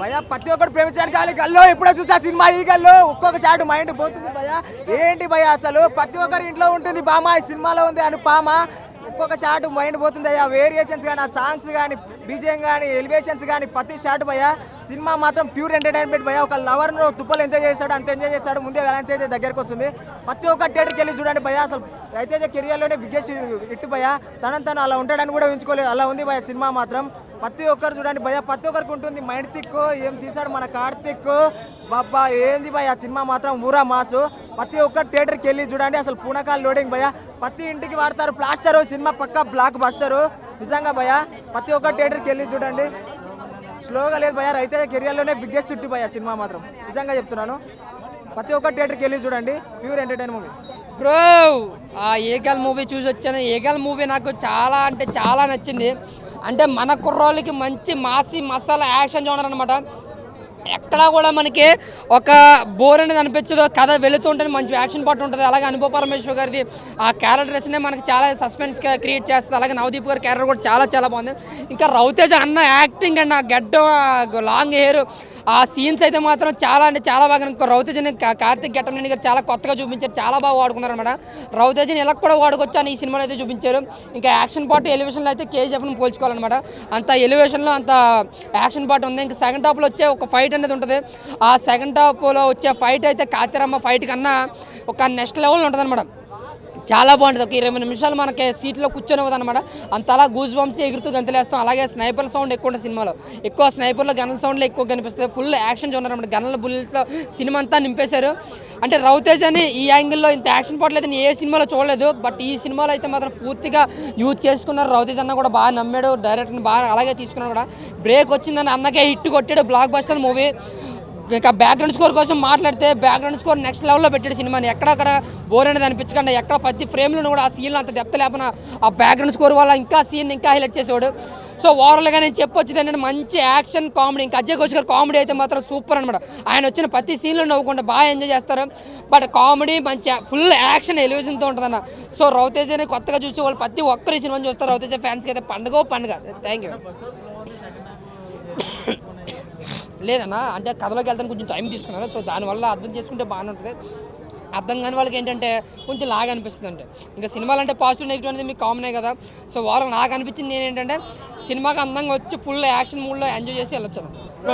భయ ప్రతి ఒక్కరు ప్రేమించడానికి కావాలి గల్లో ఎప్పుడో చూసా సినిమా ఈ గల్లో. ఒక్కొక్క షాట్ మైండ్ పోతుంది భయ ఏంటి భయ అసలు? ప్రతి ఒక్కరు ఇంట్లో ఉంటుంది బామ ఈ సినిమాలో ఉంది అని పామ ఒక్కొక్క షాట్ మైండ్ పోతుంది అయ్యా వేరియేషన్స్ కానీ ఆ సాంగ్స్ కానీ బీజిఎం కానీ ఎలివేషన్స్ కానీ ప్రతి షాట్ భయ సినిమా మాత్రం ప్యూర్ ఎంటర్టైన్మెంట్ భయ ఒక లవర్ను తుప్పలు ఎంజాయ్ చేస్తాడు అంత ఎంజాయ్ చేస్తాడు ముందే ఎలా అయితే దగ్గరకు వస్తుంది. ప్రతి ఒక్క థియేటర్కి వెళ్ళి చూడండి భయ అసలు రవితేజ కెరియర్లోనే బిగ్గెస్ట్ హిట్ భయ తనని తను అలా ఉంటాడని కూడా ఉంచుకోలేదు అలా ఉంది భయ సినిమా మాత్రం. ప్రతి ఒక్కరు చూడండి భయ ప్రతి ఒక్కరికి ఉంటుంది. మైండ్ తిక్కు ఏం తీసాడు మన కార్తిక్ బాబా ఏంది భయ సినిమా మాత్రం ఊరా మాసు. ప్రతి ఒక్కరు థియేటర్కి వెళ్ళి చూడండి అసలు పూనకాలు లోడింగ్ భయ ప్రతి ఇంటికి వాడతారు ప్లాస్టర్ సినిమా పక్క బ్లాక్ బస్టరు. నిజంగా భయ ప్రతి ఒక్క థియేటర్కి వెళ్ళి చూడండి. స్లోగా లేదు భయ రైతే కెరియర్లోనే బిగ్గెస్ట్ చుట్టూ భయ సినిమా మాత్రం. నిజంగా చెప్తున్నాను. ప్రతి ఒక్క థియేటర్కి వెళ్ళి చూడండి ప్యూర్ ఎంటర్టైన్ మూవీ బ్రో ఆ ఏగల్ మూవీ చూసి వచ్చాను. ఏగల్ మూవీ నాకు చాలా అంటే చాలా నచ్చింది. అంటే మన కుర్రోళ్ళకి మంచి మాసి మసాలా యాక్షన్ జోనర్ అనమాట ఎక్కడా కూడా మనకి ఒక బోర్ అనేది అనిపించదు. కథ వెళుతుంటే మంచి యాక్షన్ పార్ట్ ఉంటుంది. అలాగే అనుభవ పరమేశ్వర్ గారిది ఆ క్యారెక్టర్స్నే మనకి చాలా సస్పెన్స్ క్రియేట్ చేస్తుంది. అలాగే నవదీప్ గారి క్యారెక్టర్ కూడా చాలా చాలా బాగుంది. ఇంకా రవితేజ అన్న యాక్టింగ్ అండ్ ఆ గడ్డ లాంగ్ హెయిర్ ఆ సీన్స్ అయితే మాత్రం చాలా అంటే చాలా బాగా ఇంకా రవితేజని కా- కార్తిక్ గెట్టమనేని గారు చాలా కొత్తగా చూపించారు. చాలా బాగా వాడుకున్నారు అనమాట రవితేజని ఎలా కూడా వాడుకోవచ్చు అని ఈ సినిమాలో అయితే చూపించారు. ఇంకా యాక్షన్ పార్ట్ ఎలివేషన్లో అయితే కేజీఎఫ్ని పోల్చుకోవాలన్నమాట. అంత ఎలివేషన్లో అంత యాక్షన్ పార్ట్ ఉంది. ఇంకా సెకండ్ టాప్లో వచ్చే ఒక ఫైట్ ఫైట్ అనేది ఉంటుంది. ఆ సెకండ్ హాఫ్లో వచ్చే ఫైట్ అయితే కాతిరమ్మ ఫైట్ కన్నా ఒక నెక్స్ట్ లెవెల్ ఉంటుంది అనమాట చాలా బాగుంటుంది. ఒక ఇరవై నిమిషాలు మనకి సీట్లో కూర్చొని అనమాట అంతలా గూజ్ బంప్స్ ఎగురుతూ గంతులేస్తాం. అలాగే స్నైపర్ సౌండ్ ఎక్కువ ఉంటుంది సినిమాలో. ఎక్కువ స్నైపర్లో గన్ల సౌండ్లు ఎక్కువ కనిపిస్తుంది. ఫుల్ యాక్షన్ చూడరు అనమాట గన్ల సినిమా అంతా నింపేశారు. అంటే రవితేజ్ అని ఈ యాంగిల్లో ఇంత యాక్షన్ పాటలు నేను ఏ సినిమాలో చూడలేదు. బట్ ఈ సినిమాలో అయితే మాత్రం పూర్తిగా యూజ్ చేసుకున్నారు రవితేజ్ అన్న కూడా బాగా నమ్మాడు. డైరెక్టర్ని బాగా అలాగే తీసుకున్నాడు కూడా. బ్రేక్ వచ్చిందని అన్నకే హిట్ కొట్టాడు. బ్లాక్ బస్టర్ మూవీ ఇంకా బ్యాక్గ్రౌండ్ స్కోర్ కోసం మాట్లాడితే బ్యాక్గ్రౌండ్ స్కోర్ నెక్స్ట్ లెవెల్లో పెట్టాడు సినిమాని. ఎక్కడక్కడ బోర్ అనేది అనిపించకుండా. ఎక్కడ ప్రతి ఫ్రేమ్లో కూడా ఆ సీన్లో అంత దెబ్బ లేపన ఆ బ్యాక్గ్రౌండ్ స్కోర్ వల్ల ఇంకా సీన్ ఇంకా హైలైట్ చేసేవాడు. సో ఓవరాల్గా నేను చెప్పొచ్చు ఏంటంటే మంచి యాక్షన్ కామెడీ ఇంకా అజయ్ ఘోష్ గారు కామెడీ అయితే మాత్రం సూపర్ అనమాట ఆయన వచ్చిన ప్రతి సీన్లో నవ్వుకుంటే బాగా ఎంజాయ్ చేస్తారు. బట్ కామెడీ మంచి ఫుల్ యాక్షన్ ఎలివేషన్తో ఉంటుందన్న. సో రవితేజని కొత్తగా చూసే వాళ్ళు ప్రతి ఒక్కరు ఈ సినిమాని చూస్తారు. రవితేజ ఫ్యాన్స్కి అయితే పండుగ పండుగ. థ్యాంక్ యూ లేదన్నా అంటే కథలోకి వెళ్తాను కొంచెం టైం తీసుకున్నారు సో దానివల్ల అర్థం చేసుకుంటే బాగానే ఉంటుంది. అర్థం కాని వాళ్ళకి ఏంటంటే కొంచెం లాగా అనిపిస్తుంది అంటే ఇంకా సినిమాలు అంటే పాజిటివ్ నెగిటివ్ అనేది మీకు కామనే కదా. సో వారం నాకు అనిపించింది నేను ఏంటంటే సినిమాకి అందంగా వచ్చి ఫుల్ యాక్షన్ మూడ్లో ఎంజాయ్ చేసి వెళ్ళొచ్చు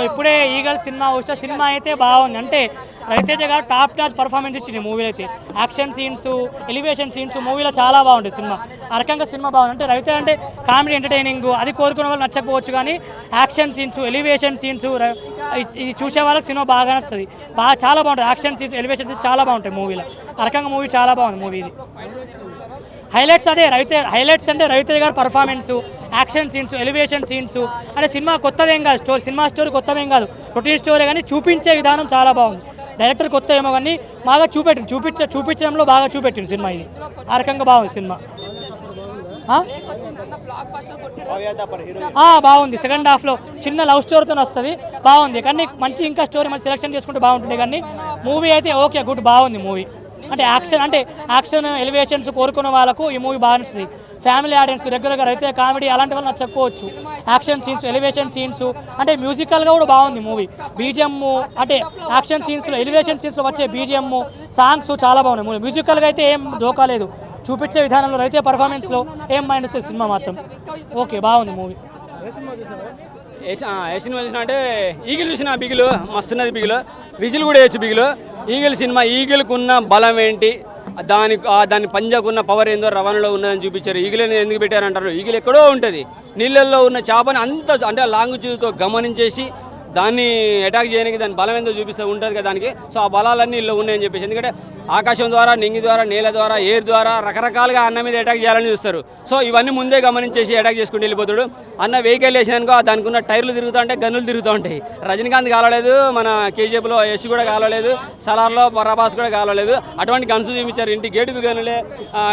ఇప్పుడే ఈగల్ సినిమా వస్తే సినిమా అయితే బాగుంది. అంటే రవితేజ గారు టాప్ టాప్ పర్ఫార్మెన్స్ ఇచ్చింది మూవీలో అయితే యాక్షన్ సీన్స్ ఎలివేషన్ సీన్స్ మూవీలో చాలా బాగుంటుంది సినిమా. ఆ రకంగా సినిమా బాగుంది. అంటే రవితేజ అంటే కామెడీ ఎంటర్టైనింగ్ అది కోరుకునే వాళ్ళు నచ్చకపోవచ్చు కానీ యాక్షన్ సీన్స్ ఎలివేషన్ సీన్స్ ఇది చూసే వాళ్ళకి సినిమా బాగా నచ్చుతుంది. బాగా చాలా బాగుంటుంది. యాక్షన్ సీన్స్ ఎలివేషన్ సీన్స్ చాలా బాగుంటాయి మూవీలో ఆ రకంగా మూవీ చాలా బాగుంది మూవీ ఇది. హైలైట్స్ అదే రవితే హైలైట్స్ అంటే రవితేజ గారి performance action scenes elevation scenes. అంటే సినిమా కొత్తదేం కాదు స్టోరీ సినిమా స్టోరీ కొత్తదేం కాదు. రొటీన్ స్టోరీ కానీ చూపించే విధానం చాలా బాగుంది. డైరెక్టర్ కొత్త ఏమో కానీ బాగా చూపెట్టింది చూపించ చూపించడంలో బాగా చూపెట్టింది సినిమా ఇది. ఆ రకంగా బాగుంది సినిమా. బాగుంది. సెకండ్ హాఫ్లో చిన్న లవ్ స్టోరీతో వస్తుంది. బాగుంది. కానీ మంచి ఇంకా స్టోరీ మంచి సెలెక్షన్ చేసుకుంటే బాగుంటుంది కానీ మూవీ అయితే ఓకే గుడ్ బాగుంది మూవీ. అంటే యాక్షన్ అంటే యాక్షన్ ఎలివేషన్స్ కోరుకున్న వాళ్ళకు ఈ మూవీ బాగా నచ్చుతుంది. ఫ్యామిలీ ఆడియన్స్ రెగ్యులర్గా అయితే కామెడీ అలాంటి వాళ్ళు నాకు చెప్పుకోవచ్చు. యాక్షన్ సీన్స్ ఎలివేషన్ సీన్స్ అంటే మ్యూజికల్గా కూడా బాగుంది మూవీ. బీజిఎమ్ అంటే యాక్షన్ సీన్స్లో ఎలివేషన్ సీన్స్లో వచ్చే బీజిఎమ్ సాంగ్స్ చాలా బాగున్నాయి మూవీ మ్యూజికల్గా అయితే ఏం డోకా లేదు. చూపించే విధానంలో రైతే పర్ఫార్మెన్స్లో ఏం మైండ్ వస్తుంది సినిమా మాత్రం. ఓకే బాగుంది మూవీ. ఏ సినిమా చూసిన అంటే ఈగిల్ చూసిన బిగులు మస్తున్నది బిగులు. విజిల్ కూడా వేయచ్చు బిగులు. ఈగిల్ సినిమా ఈగిల్కు ఉన్న బలం ఏంటి దాని దాని పంజాకున్న పవర్ ఏందో రవాణాలో ఉన్నదని చూపించారు. ఈగిలని ఎందుకు పెట్టారంటారు? ఈగిలు ఎక్కడో ఉంటుంది. నీళ్ళల్లో ఉన్న చేపని అంత అంటే లాంగ్ చూతో గమనించేసి దాన్ని అటాక్ చేయడానికి దాని బలం ఏందో చూపిస్తూ ఉంటుంది కదా దానికి. సో ఆ బలాలన్నీ ఇల్లు ఉన్నాయని చెప్పేసి. ఎందుకంటే ఆకాశం ద్వారా నింగి ద్వారా నేల ద్వారా ఎయిర్ ద్వారా రకరకాలుగా అన్న మీద అటాక్ చేయాలని చూస్తారు. సో ఇవన్నీ ముందే గమనించేసి అటాక్ చేసుకుంటూ వెళ్ళిపోతాడు. అన్న వెహికల్ వేసినానుకో దానికి ఉన్న టైర్లు తిరుగుతూ ఉంటాయి గన్నులు తిరుగుతూ ఉంటాయి. రజనీకాంత్ కాలలేదు మన కేజీఎఫ్లో యశ్ కూడా కాలలేదు సలార్లో పరాబాస్ కూడా కాలలేదు. అటువంటి గన్స్ చూపించారు. ఇంటి గేటుకు గనులే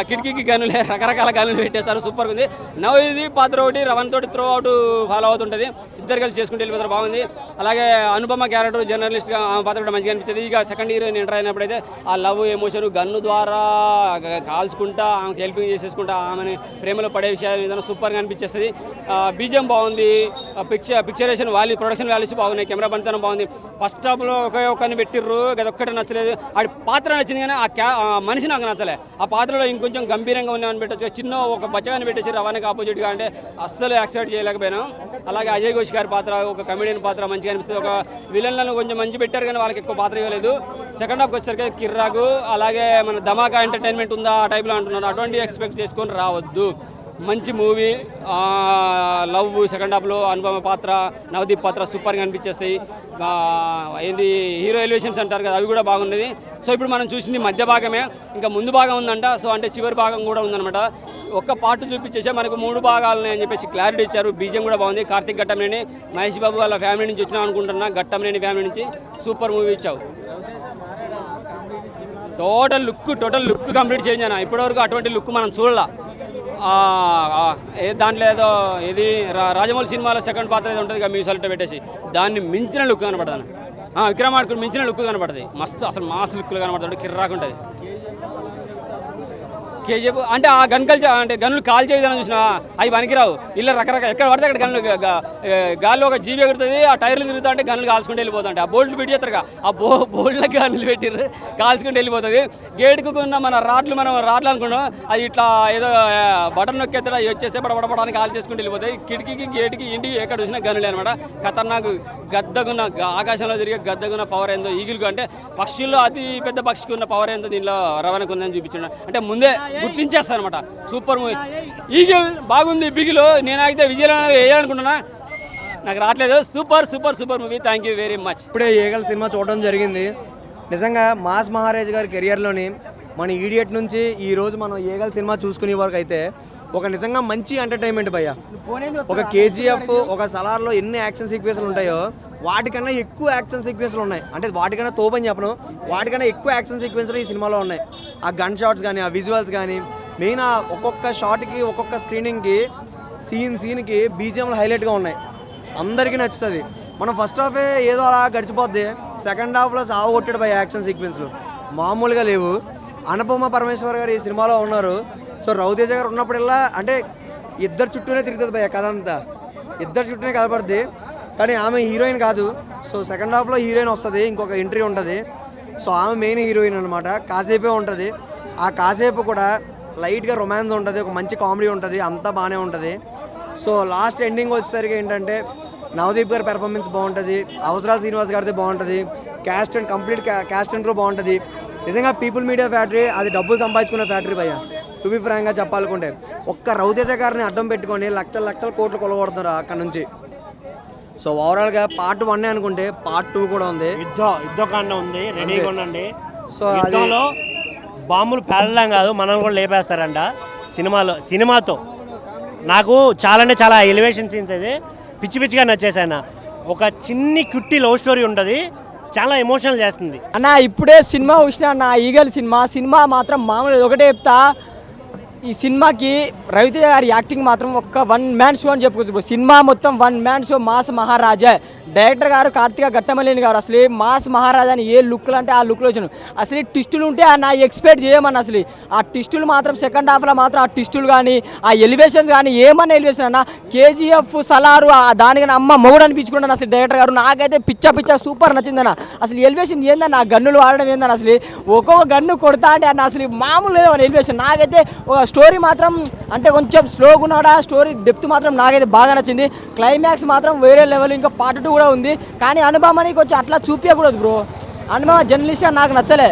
కిటికీకి గనులే రకరకాల గనులు పెట్టేస్తారు సూపర్ ఉంది. నవ్ ఇది పాత్ర ఒకటి రవణ్ తోటి త్రో అవుట్ ఫాలో అవుతుంటుంది. ఇద్దరు కలిసి చేసుకుంటూ వెళ్ళిపోతారు. బాగుంది. అలాగే అనుపమ క్యారెక్టర్ జర్నలిస్ట్గా ఆమె పాత్ర కూడా మంచిగా అనిపించింది. ఇక సెకండ్ హీరోయిన్ ఎంటర్ అయినప్పుడైతే ఆ లవ్ ఎమోషన్ గన్ను ద్వారా కాల్చుకుంటా ఆమెకు హెల్పింగ్ చేసేసుకుంటా ఆమెని ప్రేమలో పడే విషయాలు ఏదైనా సూపర్గా అనిపించేస్తుంది. బీజం బాగుంది. Picture picturisation value production values బాగున్నాయి. కెమెరా పనితనం బాగుంది. ఫస్ట్ హాఫ్లో ఒకే ఒక్కరిని పెట్టిర్రు. అది ఒక్కటే నచ్చలేదు. ఆడి పాత్ర నచ్చింది కానీ ఆ క్యా మనిషి నాకు నచ్చలే. ఆ పాత్రలో ఇంకొంచెం గంభీరంగా ఉన్నామని పెట్టచ్చు. చిన్న ఒక బచ్చగాని పెట్టేసి రవాణాకి ఆపోజిట్గా అంటే అస్సలు యాక్సెప్ట్ చేయలేకపోయినాం. అలాగే అజయ్ ఘోష్ గారి పాత్ర ఒక కమెడియన్ పాత్ర మంచి మంచిగా అనిపిస్తుంది. ఒక విలన్లను కొంచెం మంచి పెట్టారు కానీ వాళ్ళకి ఎక్కువ పాత్ర ఇవ్వలేదు. సెకండ్ హాఫ్కి వచ్చేసరికి కిర్రాకు అలాగే మన ధమాకా ఎంటర్టైన్మెంట్ ఉందా ఆ టైప్లో అంటున్నారు. అటువంటి ఎక్స్పెక్ట్ చేసుకొని రావద్దు. మంచి మూవీ లవ్ సెకండ్ హాఫ్లో అనుపమ పాత్ర నవదీప్ పాత్ర సూపర్గా అనిపించేస్తాయి. ఏంది హీరో ఎలివేషన్స్ అంటారు కదా అవి కూడా బాగున్నది. సో ఇప్పుడు మనం చూసింది మధ్య భాగమే ఇంకా ముందు భాగం ఉందంట సో అంటే చివరి భాగం కూడా ఉందన్నమాట. ఒక్క పార్ట్ చూపించేసే మనకు మూడు భాగాలని అని చెప్పేసి క్లారిటీ ఇచ్చారు. బీజం కూడా బాగుంది. కార్తిక్ ఘట్టంనేని మహేష్ బాబు వాళ్ళ ఫ్యామిలీ నుంచి వచ్చినా అనుకుంటున్నా ఘట్టంనేని ఫ్యామిలీ నుంచి సూపర్ మూవీ ఇచ్చావు. Total look total look complete change అయినా ఇప్పటివరకు అటువంటి లుక్ మనం చూడాల. దాంట్లో ఏదో ఇది రా- రాజమౌళి సినిమాలో సెకండ్ పాత్ర ఏదో ఉంటుంది మీ సల్ట పెట్టేసి. దాన్ని మించిన లుక్ కనపడతాను విక్రమార్కుడు మించిన లుక్ కనపడుతుంది మస్తు అసలు మాస్ లుక్లు కనపడతాడు కిర్రాకుంటుంది కేజీఎఫ్ అంటే ఆ గన్ కల్చర్ అంటే గన్లు కాల్ చేయదని చూసిన అవి పనికిరావు. ఇలా రకరకాల ఎక్కడ పడితే అక్కడ గన్లు గాల్లో ఒక జీబీ ఎగురుతుంది ఆ టైర్లు తిరుగుతా అంటే గన్లు కాల్చుకుంటూ వెళ్ళిపోతుంటే ఆ బోల్ట్లు పెట్టి చేస్తారు ఆ బో బోల్డ్లకు గన్లు పెట్టిర్రు కాల్చుకుంటూ వెళ్ళిపోతుంది. గేటుకు ఉన్న మన రాడ్లు మనం రాడ్లు అనుకున్నాం. అది ఇట్లా ఏదో బటన్ నొక్కేస్తాడు అవి వచ్చేస్తే బడబడబడానికి కాల్ చేసుకుంటూ వెళ్ళిపోతాయి. కిటికీకి గేటుకి ఇంటికి ఎక్కడ చూసినా గనులే అనమాట ఖతర్నాక్ గద్దగున్న ఆకాశంలో తిరిగే గద్దగున్న పవర్ ఏందో ఈగిల్కు అంటే పక్షుల్లో అతి పెద్ద పక్షికి ఉన్న పవర్ ఏందో దీనిలో రవాణాకు ఉందని చూపించాడు. అంటే ముందే గుర్తించేస్తాను అనమాట సూపర్ మూవీ. ఈగిల్ బాగుంది బిగిలు. నేనైతే విజయలో వేయాలనుకుంటున్నా. నాకు రావట్లేదు. Super super super movie. Thank you very much ఇప్పుడే ఏగల్ సినిమా చూడడం జరిగింది. నిజంగా మాస్ మహారాజ్ గారి కెరియర్లోని మన ఈడియట్ నుంచి ఈరోజు మనం ఏగల్ సినిమా చూసుకునే వరకు అయితే ఒక నిజంగా మంచి ఎంటర్టైన్మెంట్ భయ్య. ఒక కేజీఎఫ్ ఒక సలార్లో ఎన్ని యాక్షన్ సీక్వెన్స్లు ఉంటాయో వాటికన్నా ఎక్కువ యాక్షన్ సీక్వెన్స్లు ఉన్నాయి. అంటే వాటికన్నా తోపని చెప్పను. వాటికన్నా ఎక్కువ యాక్షన్ సీక్వెన్స్లు ఈ సినిమాలో ఉన్నాయి. ఆ గన్ షాట్స్ కానీ ఆ విజువల్స్ కానీ మెయిన్ ఆ ఒక్కొక్క షాట్కి ఒక్కొక్క స్క్రీనింగ్కి సీన్ సీన్కి బీజిఎంలు హైలైట్గా ఉన్నాయి. అందరికీ నచ్చుతుంది. మనం ఫస్ట్ హాఫే ఏదో అలా గడిచిపోద్ది. సెకండ్ హాఫ్లో సాగు కొట్టాడు బై యాక్షన్ సీక్వెన్స్లు మామూలుగా లేవు. అనుపమ పరమేశ్వర్ గారు ఈ సినిమాలో ఉన్నారు. సో రౌదేజ గారు ఉన్నప్పుడల్లా అంటే ఇద్దరు చుట్టూనే తిరుగుతుంది భయ కథ అంతా. ఇద్దరు చుట్టూనే కనపడుద్ది. కానీ ఆమె హీరోయిన్ కాదు. సో సెకండ్ హాఫ్లో హీరోయిన్ వస్తుంది ఇంకొక ఎంట్రీ ఉంటుంది. సో ఆమె మెయిన్ హీరోయిన్ అనమాట కాసేపే ఉంటుంది. ఆ కాసేపు కూడా లైట్గా రొమాన్స్ ఉంటుంది ఒక మంచి కామెడీ ఉంటుంది అంతా బాగానే ఉంటుంది. సో లాస్ట్ ఎండింగ్ వచ్చేసరికి ఏంటంటే నవదీప్ గారి పెర్ఫార్మెన్స్ బాగుంటుంది అవసరా శ్రీనివాస్ గారిది బాగుంటుంది cast and complete cast and crew బాగుంటుంది. నిజంగా పీపుల్ మీడియా ఫ్యాక్టరీ అది డబ్బులు సంపాదించుకున్న ఫ్యాక్టరీ భయ్యా. టు బి ఫ్రాంక్గా చెప్పాలనుకుంటే ఒక్క రవితేజ గారిని అడ్డం పెట్టుకొని లక్షల లక్షల కోట్లు కొలగొడుతున్నారు అక్కడ నుంచి. సో ఓవరాల్గా పార్ట్ వన్ అనుకుంటే పార్ట్ టూ కూడా ఉంది. యుద్ధ యుద్ధకాండ ఉంది రెడీగా ఉండండి సో యుద్ధంలో బాంబులు పేలడం కాదు మనం కూడా లేపేస్తారంట సినిమాలో సినిమాతో. నాకు చాలా అంటే చాలా ఎలివేషన్ సీన్స్ అది పిచ్చి పిచ్చిగా నచ్చేసాయన ఒక చిన్ని కుట్టి లవ్ స్టోరీ ఉంటుంది చాలా ఎమోషనల్ చేస్తుంది. అన్న ఇప్పుడే సినిమా చూసిన అన్న ఈగల్ సినిమా సినిమా మాత్రం మామూలు ఒకటే చెప్తా. ఈ సినిమాకి రవితేజ గారి యాక్టింగ్ మాత్రం ఒక్క వన్ మ్యాన్ షో అని చెప్పుకోవచ్చు సినిమా మొత్తం one man show mass Maharaja. Director గారు కార్తిక ఘట్టమల్లిని గారు అసలు మాస్ మహారాజా అని ఏ లుక్లు అంటే ఆ లుక్లో వచ్చాను అసలు టిస్టులు ఉంటే ఆ నా ఎక్స్పెక్ట్ చేయమని అసలు. ఆ టిస్టులు మాత్రం సెకండ్ హాఫ్లో మాత్రం ఆ టిస్టులు కానీ ఆ ఎలివేషన్స్ కానీ ఏమన్నా ఎలివేషన్ అన్న కేజీఎఫ్ సలారు ఆ దానికన్నా అమ్మ మొగుడు అనిపించుకున్నాను అసలు డైరెక్టర్ గారు. నాకైతే పిచ్చ పిచ్చ సూపర్ నచ్చిందన్న అసలు ఎలివేషన్ ఏందన్న ఆ గన్నులు వాడడం ఏందన్న అసలు. ఒక్కొక్క గన్ను కొడతా అంటే అన్న అసలు మామూలు లేదు ఎలివేషన్. నాకైతే ఒక స్టోరీ మాత్రం అంటే కొంచెం స్లోగా ఉన్నాడా స్టోరీ డెప్త్ మాత్రం నాకైతే బాగా నచ్చింది. క్లైమాక్స్ మాత్రం వేరే లెవెల్ ఇంకా పార్ట్ టూ కూడా ఉంది. కానీ అనుభవాన్ని కొంచెం అట్లా చూపించకూడదు బ్రో. అనుభవ జర్నలిస్ట్ నాకు నచ్చలే.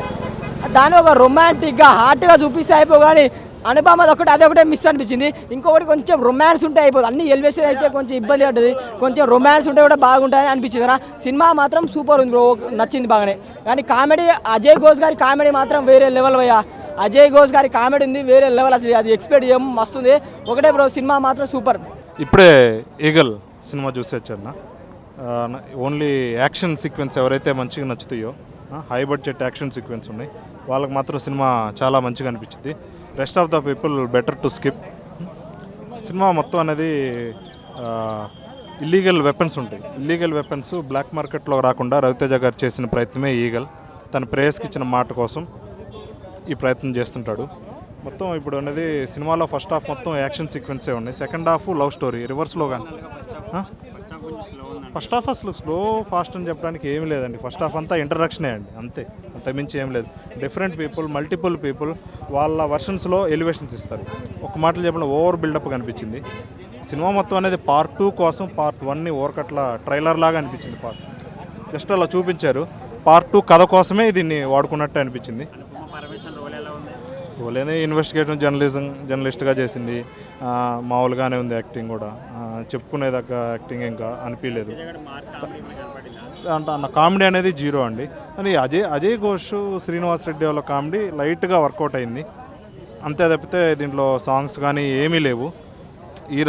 దాన్ని ఒక రొమాంటిక్గా హార్ట్గా చూపిస్తే అయిపో కానీ అనుభవం అది ఒకటి అదే ఒకటే మిస్ అనిపించింది. ఇంకొకటి కొంచెం రొమాన్స్ ఉంటే అయిపోతుంది అన్ని ఎలివేషన్ అయితే కొంచెం ఇబ్బంది ఉంటుంది కొంచెం రొమాన్స్ ఉంటే కూడా బాగుంటుంది అనిపించింది నా సినిమా మాత్రం సూపర్ ఉంది బ్రో. నచ్చింది బాగానే. కానీ కామెడీ అజయ్ ఘోష్ గారి కామెడీ మాత్రం వేరే లెవెల్ అయ్యా అజయ్ ఘోష్ గారి కామెడీ ఉంది వేరే లెవెల్ అసలు. అది ఎక్స్పెక్ట్ చేయం మస్తుంది ఒకటే బ్రో సినిమా మాత్రం సూపర్. ఇప్పుడే ఈగల్ సినిమా చూసి వచ్చాను ఓన్లీ యాక్షన్ సీక్వెన్స్ ఎవరైతే మంచిగా నచ్చుతాయో హై బడ్జెట్ యాక్షన్ సీక్వెన్స్ ఉన్నాయి. వాళ్ళకి మాత్రం సినిమా చాలా మంచిగా అనిపించింది. Rest of the people better to skip cinema మొత్తం అనేది uh, ఇల్లీగల్ వెపన్స్ ఉంటాయి. ఇల్లీగల్ వెపన్స్ బ్లాక్ మార్కెట్లో రాకుండా రవితేజ గారు చేసిన ప్రయత్నమే ఈగల్ తన ప్రేయస్కి ఇచ్చిన మాట కోసం ఈ ప్రయత్నం చేస్తుంటాడు. మొత్తం ఇప్పుడు అనేది సినిమాలో ఫస్ట్ హాఫ్ మొత్తం యాక్షన్ సీక్వెన్సే ఉన్నాయి. సెకండ్ హాఫ్ లవ్ స్టోరీ రివర్స్లో కానీ ఫస్ట్ హాఫ్ అసలు స్లో ఫాస్ట్ అని చెప్పడానికి ఏమి లేదండి. ఫస్ట్ హాఫ్ అంతా ఇంట్రడక్షనే అండి అంతే. అంతమించి ఏం లేదు. డిఫరెంట్ పీపుల్ మల్టిపుల్ పీపుల్ వాళ్ళ వర్షన్స్లో ఎలివేషన్స్ ఇస్తారు. ఒక మాటలు చెప్పిన ఓవర్ బిల్డప్ కనిపించింది. సినిమా మొత్తం అనేది పార్ట్ టూ కోసం పార్ట్ వన్ని ఓరకట్ల ట్రైలర్ లాగా అనిపించింది పార్ట్. జస్ట్ అలా చూపించారు. పార్ట్ టూ కథ కోసమే దీన్ని వాడుకున్నట్టు అనిపించింది. ఓలేనే ఇన్వెస్టిగేటివ్ జర్నలిజం జర్నలిస్ట్గా చేసింది. మామూలుగానే ఉంది యాక్టింగ్ కూడా. చెప్పుకునేదాకా యాక్టింగ్ ఇంకా అనిపించలేదు అంటే అన్న కామెడీ అనేది జీరో అండి. అని అజయ్ అజయ్ ఘోష్ శ్రీనివాస్ రెడ్డి వాళ్ళ కామెడీ లైట్గా వర్కౌట్ అయింది. అంతే తప్పితే దీంట్లో సాంగ్స్ కానీ ఏమీ లేవు. ఈ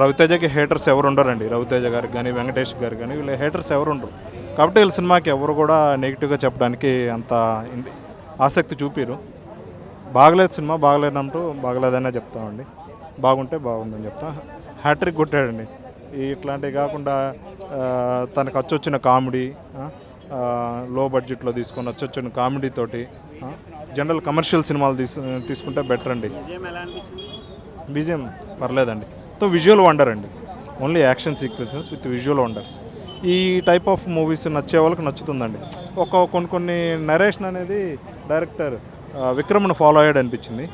రవితేజకి హేటర్స్ ఎవరు ఉండరండి. రవితేజ గారికి కానీ వెంకటేష్ గారికి కానీ వీళ్ళ హేటర్స్ ఎవరు ఉండరు. కాబట్టి వీళ్ళ సినిమాకి ఎవరు కూడా నెగిటివ్గా చెప్పడానికి అంత ఆసక్తి చూపారు. బాగలేదు సినిమా బాగలేదంటూ బాగలేదనే చెప్తామండి బాగుంటే బాగుందని చెప్తా. హ్యాట్రిక్ కొట్టాడండి. ఇట్లాంటివి కాకుండా తనకు వచ్చొచ్చిన కామెడీ లో బడ్జెట్లో తీసుకొని వచ్చొచ్చిన కామెడీ తోటి జనరల్ కమర్షియల్ సినిమాలు తీసు తీసుకుంటే బెటర్ అండి. బీజిఎం పర్లేదండి. సో విజువల్ వండర్ అండి. Only action sequences with visual wonders ఈ టైప్ ఆఫ్ మూవీస్ నచ్చే వాళ్ళకి నచ్చుతుందండి. ఒక కొన్ని కొన్ని నరేషన్ అనేది డైరెక్టర్ విక్రమ్ను ఫాలో అయ్యాడు అనిపించింది